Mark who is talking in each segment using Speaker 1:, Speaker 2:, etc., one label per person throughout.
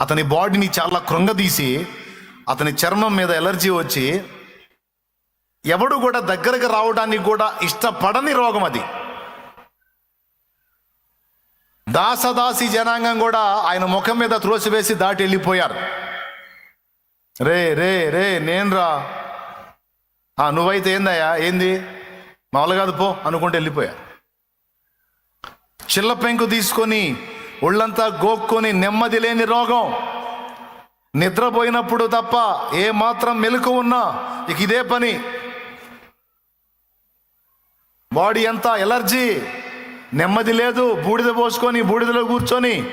Speaker 1: అతని బాడీని చాలా కృంగదీసి అతని చర్మం మీద ఎలర్జీ వచ్చి ఎవడు కూడా దగ్గరకు రావడానికి కూడా ఇష్టపడని రోగం అది. దాసదాసి జనాంగం కూడా ఆయన ముఖం మీద త్రోసివేసి దాటి వెళ్ళిపోయారు. రే రే రే నేనురా? ఆ, నువ్వైతే ఏందయ్యా? ఏంది? మామూలు కాదు పో అనుకుంటూ వెళ్ళిపోయా. చిల్ల పెంకు తీసుకొని ఒళ్ళంతా గోక్కుని నెమ్మది లేని రోగం. నిద్రపోయినప్పుడు తప్ప ఏ మాత్రం మెలకు ఉన్నా ఇక ఇదే పని. బాడీ అంతా ఎలర్జీ. నెమ్మది లేదు బూడిద పోసుకొని బూడిదలో కూర్చొని.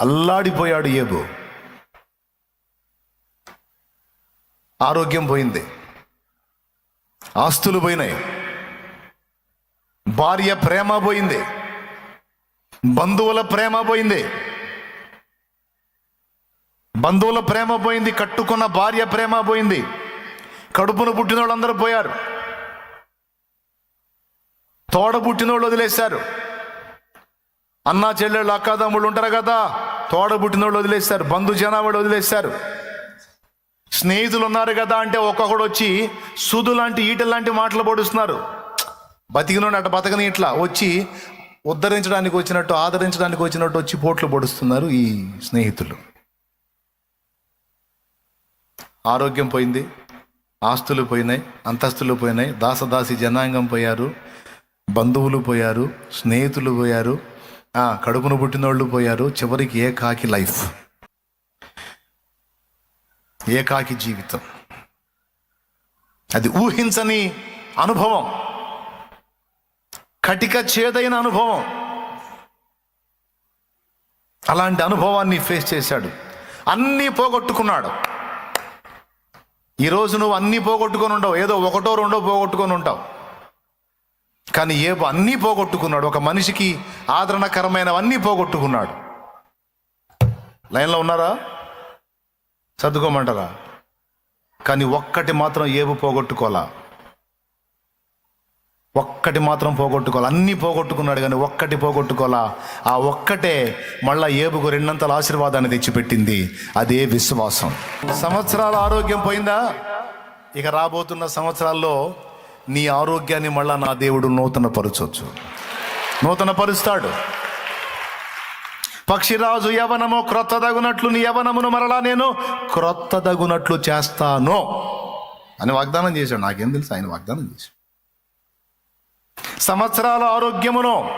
Speaker 1: అల్లాడిపోయాడు ఏబు. ఆరోగ్యం పోయింది. ఆస్తులు పోయినాయి. భార్య ప్రేమ పోయింది. బంధువుల ప్రేమ పోయింది. బంధువుల ప్రేమ పోయింది కట్టుకున్న భార్య ప్రేమ పోయింది. కడుపును పుట్టిన వాళ్ళందరూ పోయారు. తోడ పుట్టిన వాళ్ళు వదిలేశారు. అన్నా చెల్లెళ్ళు అక్కాదమ్ముళ్ళు ఉంటారు కదా తోడ పుట్టిన వాళ్ళు వదిలేశారు బంధు జనాభాడు వదిలేశారు. స్నేహితులు ఉన్నారు కదా అంటే ఒక్కొక్కడు వచ్చి సుదు లాంటి ఈట లాంటి మాటలు పొడుస్తున్నారు. బతికినోడు అట బతకని ఇట్లా వచ్చి ఉద్ధరించడానికి వచ్చినట్టు ఆదరించడానికి వచ్చినట్టు వచ్చి పోట్లు పొడుస్తున్నారు ఈ స్నేహితులు. ఆరోగ్యం పోయింది ఆస్తులు పోయినాయి అంతస్తులు పోయినాయి దాసదాసి జనాంగం పోయారు బంధువులు పోయారు స్నేహితులు పోయారు కడుపును పుట్టినోళ్ళు పోయారు చివరికి ఏకాకి లైఫ్. ఏకాకి జీవితం. అది ఊహించని అనుభవం. కటిక చేదైన అనుభవం. అలాంటి అనుభవాన్ని ఫేస్ చేశాడు. అన్నీ పోగొట్టుకున్నాడు. ఈరోజు నువ్వు అన్నీ పోగొట్టుకొని ఉండవు. ఏదో ఒకటో రెండో పోగొట్టుకొని ఉంటావు. కానీ ఏ అన్నీ పోగొట్టుకున్నాడు. ఒక మనిషికి ఆదరణకరమైనవన్నీ పోగొట్టుకున్నాడు. లైన్లో ఉన్నారా? సర్దుకోమంటారా కానీ ఒక్కటి మాత్రం ఏబు పోగొట్టుకోవాలా? ఒక్కటి మాత్రం పోగొట్టుకోవాలి. అన్నీ పోగొట్టుకున్నాడు కానీ ఒక్కటి పోగొట్టుకోవాలా? ఆ ఒక్కటే మళ్ళా ఏబుకు రెండంతల ఆశీర్వాదాన్ని తెచ్చిపెట్టింది. అదే విశ్వాసం. సంవత్సరాల ఆరోగ్యం పోయిందా? ఇక రాబోతున్న సంవత్సరాల్లో నీ ఆరోగ్యాన్ని మళ్ళా నా దేవుడు నూతన పరచవచ్చు నూతన పరుస్తాడు పక్షిరాజు యవనము క్రొత్తదగునట్లు నీ యవనమును మరలా నేను క్రొత్తదగునట్లు చేస్తాను అని వాగ్దానం చేశాడు. నాకేం తెలుసు ఆయన వాగ్దానం చేశాడు. సంవత్సరాల ఆరోగ్యమును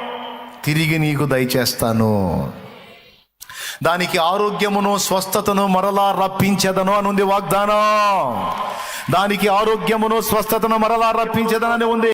Speaker 1: తిరిగి నీకు దయచేస్తాను. దానికి ఆరోగ్యమును స్వస్థతను మరలా రప్పించదను అని ఉంది వాగ్దానం. దానికి ఆరోగ్యమును స్వస్థతను మరలా రప్పించదనని ఉంది.